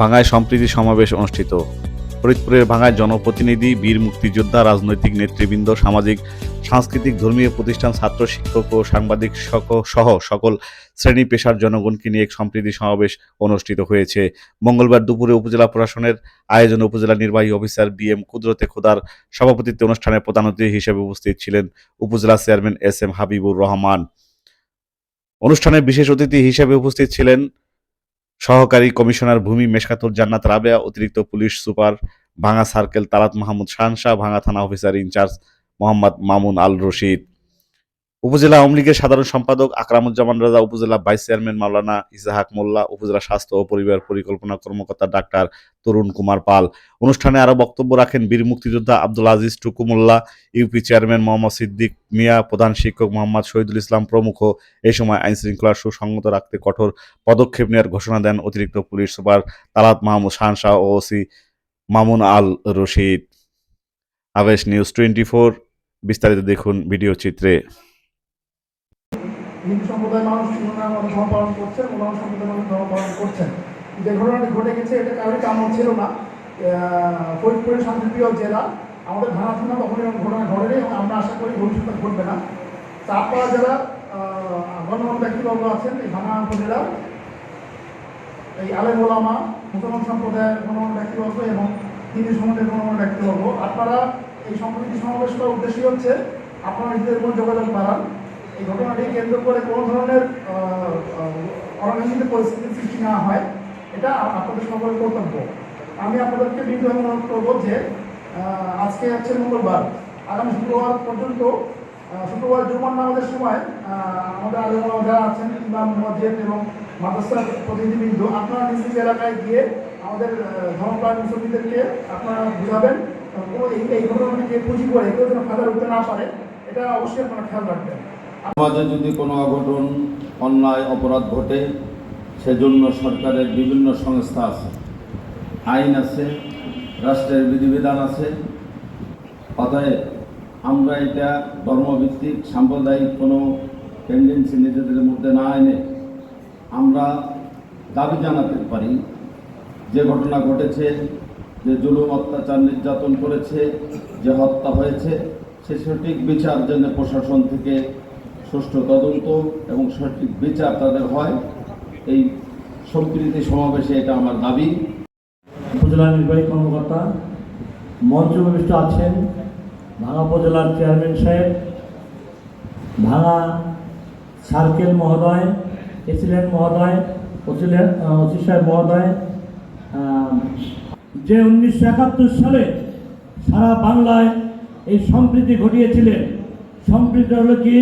ভাঙায় সম্প্রীতি সমাবেশ অনুষ্ঠিত। ফরিদপুরের ভাঙায় জনপ্রতিনিধি, বীর মুক্তিযোদ্ধা, রাজনৈতিক নেতৃবৃন্দ, সামাজিক, সাংস্কৃতিক, ধর্মীয় প্রতিষ্ঠান, ছাত্র, শিক্ষক ও সাংবাদিক সহ সকল শ্রেণি পেশার জনগণকে নিয়ে এক সম্প্রীতি সমাবেশ অনুষ্ঠিত হয়েছে। মঙ্গলবার দুপুরে উপজেলা প্রশাসনের আয়োজনে উপজেলা নির্বাহী অফিসার বি এম কুদরতে খোদার সভাপতিত্বে অনুষ্ঠানে প্রধান অতিথি হিসেবে উপস্থিত ছিলেন উপজেলা chairman S M Habibur Rahman. অনুষ্ঠানে বিশেষ অতিথি হিসেবে উপস্থিত ছিলেন সহকারী কমিশনার ভূমি মেশকাতুল জান্নাত রাবেয়া, অতিরিক্ত police super Bhanga circle Talat Mahmud Shahanshah Bhanga থানা officer in charge Mohammad Mamun Al Rashid. Upazila Awami লীগের সাধারণ সম্পাদক আকরামুজ্জামান রাজা, উপজেলা ভাইস চেয়ারম্যান মাওলানা ইসাহাক মোল্লা, উপজেলা স্বাস্থ্য ও পরিবার পরিকল্পনা কর্মকর্তা ডাক্তার তরুণ কুমার পাল। অনুষ্ঠানে আরও বক্তব্য রাখেন বীর মুক্তিযোদ্ধা আব্দুল আজিজ টুকু মোল্লা, ইউপি চেয়ারম্যান মোহাম্মদ সিদ্দিক মিয়া, প্রধান শিক্ষক মোহাম্মদ শহীদুল ইসলাম প্রমুখ। এই সময় আইন শৃঙ্খলা সুসংগত রাখতে কঠোর পদক্ষেপ নেওয়ার ঘোষণা দেন অতিরিক্ত পুলিশ সুপার তালাত মাহমুদ শাহনশাহ ও OC Mamun Al Rashid. Abesh news twenty four, বিস্তারিত দেখুন ভিডিও চিত্রে। হিন্দু সম্প্রদায়ের মানুষ ওনারা আমাদের ধর্ম পালন করছেন, মুসলমান সম্প্রদায়ের মানুষ ধর্ম পালন করছেন। যে ঘটনাটি ঘটে গেছে, এটা কারোরই কাম্য ছিল না। ফরিদপুরের শান্তিপ্রিয় জেলা, আমাদের ভাড়া থানা কখনো এরকম ঘটনা ঘটেনি এবং আমরা আশা করি ভবিষ্যতে ঘটবে না। চাপড়া জেলা গণমান্য ব্যক্তিবর্গ আছেন এই ভাঙা উপজেলার এই আলেম ওলামা, মুসলমান সম্প্রদায়ের গণমান্য ব্যক্তিবর্গ এবং হিন্দু সমাজের গণমান্য ব্যক্তিবর্গ। আপনারা এই সম্প্রীতি সমাবেশ করার উদ্দেশ্যই হচ্ছে, আপনারা নিজেদের মধ্যে যোগাযোগ বাড়ান। এই ঘটনাটি কেন্দ্র করে কোনো ধরনের অরাজনৈতিক পরিস্থিতির সৃষ্টি না হয়। এটা আপনাদের সকলের কর্তব্য। আমি আপনাদেরকে বিনীতভাবে অনুরোধ করব যে আজকে হচ্ছে মঙ্গলবার। আগামী শুক্রবার পর্যন্ত শুক্রবার জুমার নামাজের সময় আমাদের আলেমা যারা আছেন, ইমাম মসজিদ এবং মাদ্রাসার প্রতিনিধিবৃন্দ, আপনারা নিজ নিজ এলাকায় গিয়ে আমাদের ধর্মপ্রাণ মুসলিমদেরকে আপনারা বুঝাবেন। এই ঘটনাটিকে পুঁজি করে কেউ যেন ফাঁদা উঠতে না পারে, এটা অবশ্যই আপনারা খেয়াল রাখবেন। সমাজে যদি কোনো অঘটন, অন্যায়, অপরাধ ঘটে, সেজন্য সরকারের বিভিন্ন সংস্থা আছে। আইন আছে, রাষ্ট্রের বিধিবিধান আছে। অতএব আমরা এটা ধর্মভিত্তিক, সাম্প্রদায়িক কোনো টেন্ডেন্সি নিজেদের মধ্যে না এনে আমরা দাবি জানাতে পারি যে ঘটনা ঘটেছে, যে জুলুম, অত্যাচার, নির্যাতন করেছে, যে হত্যা হয়েছে, সে সঠিক বিচার জন্য প্রশাসন থেকে সুষ্ঠু তদন্ত এবং সঠিক বিচার তাদের হয়। এই সম্প্রীতি সমাবেশে এটা আমার দাবি। উপজেলা নির্বাহী কর্মকর্তা, মঞ্চ উপবিষ্ট আছেন ভাঙা উপজেলার চেয়ারম্যান সাহেব, ভাঙা সার্কেল মহোদয়, প্রেসিডেন্ট মহোদয় ওসি সাহেব মহোদয় যে উনিশশো একাত্তর সালে সারা বাংলায় এই সম্প্রীতি ঘটিয়েছিলেন। সম্প্রীতি হলো কি?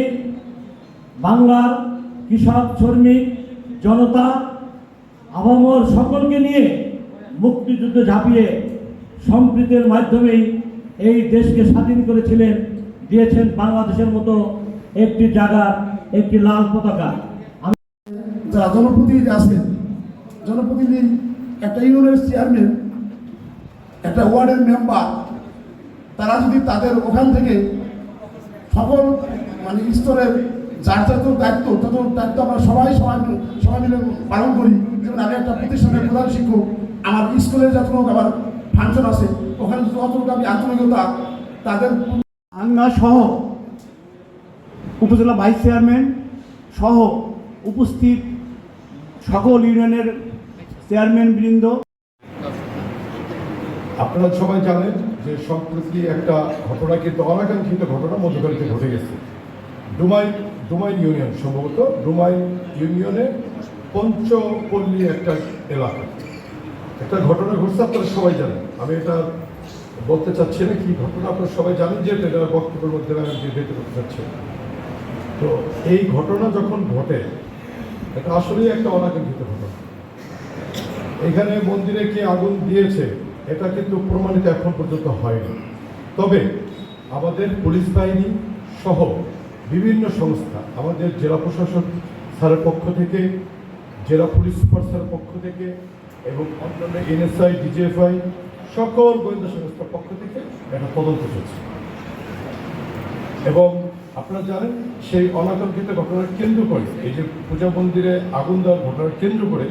বাংলার কৃষক, শ্রমিক, জনতা, আবামর সকলকে নিয়ে মুক্তিযুদ্ধ ঝাঁপিয়ে সম্প্রীতির মাধ্যমেই এই দেশকে স্বাধীন করেছিলেন, দিয়েছেন বাংলাদেশের মতো একটি জায়গা একটি লাল পতাকা। যারা জনপ্রতিনিধি আছেন, জনপ্রতিনিধি, একটা ইউনিয়নের চেয়ারম্যান একটা ওয়ার্ডের মেম্বার তারা যদি তাদের ওখান থেকে সকল মানে স্তরের যার যত দায়িত্ব তত দায়িত্ব আমরা সবাই সবাই সবাই মিলে পালন করি। যেমন আমি একটা প্রতিষ্ঠানের প্রধান শিক্ষক আমার স্কুলের যতটুকু আমার ফাংশন আছে ওখানে যতটুকু আমি আন্তরিকতা তাদের আমরা সহ উপজেলা ভাইস চেয়ারম্যান সহ উপস্থিত সকল ইউনিয়নের চেয়ারম্যান বৃন্দ। আপনারা সবাই জানেন যে সম্প্রতি একটা ঘটনা কিন্তু অনাকাঙ্ক্ষিত ঘটনা মধ্যকালিতে ঘটে গেছে। ডুমাই ডুমাই ইউনিয়ন সম্ভবত ডুমাই ইউনিয়নে পঞ্চপল্লী একটা এলাকা। একটা ঘটনা ঘটছে, আপনারা সবাই জানেন। আমি এটা বলতে চাচ্ছি না কি ঘটনা, আপনারা সবাই জানেন যে এটা বক্তব্যের মধ্যে আমি বিবৃত করতে চাচ্ছি তো এই ঘটনা যখন ঘটে, এটা আসলেই একটা অনাকাঙ্ক্ষিত ঘটনা। এখানে মন্দিরে কে আগুন দিয়েছে, এটা কিন্তু প্রমাণিত এখন পর্যন্ত হয়নি। তবে আমাদের পুলিশ বাহিনী সহ বিভিন্ন সংস্থা, আমাদের জেলা প্রশাসক স্যারের পক্ষ থেকে, জেলা পুলিশ সুপার স্যারের পক্ষ থেকে এবং অন্যান্য এনএসআই, ডিজিএফআই, সকল গোয়েন্দা সংস্থার পক্ষ থেকে একটা তদন্ত চলছে। এবং আপনারা জানেন, সেই অনাকাঙ্ক্ষিত ঘটনার কেন্দ্র করে, এই যে পূজা মন্দিরে আগুন দেওয়ার ঘটনার কেন্দ্র করে,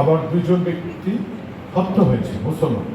আবার দুজন ব্যক্তি হত্যা হয়েছে, মুসলমান।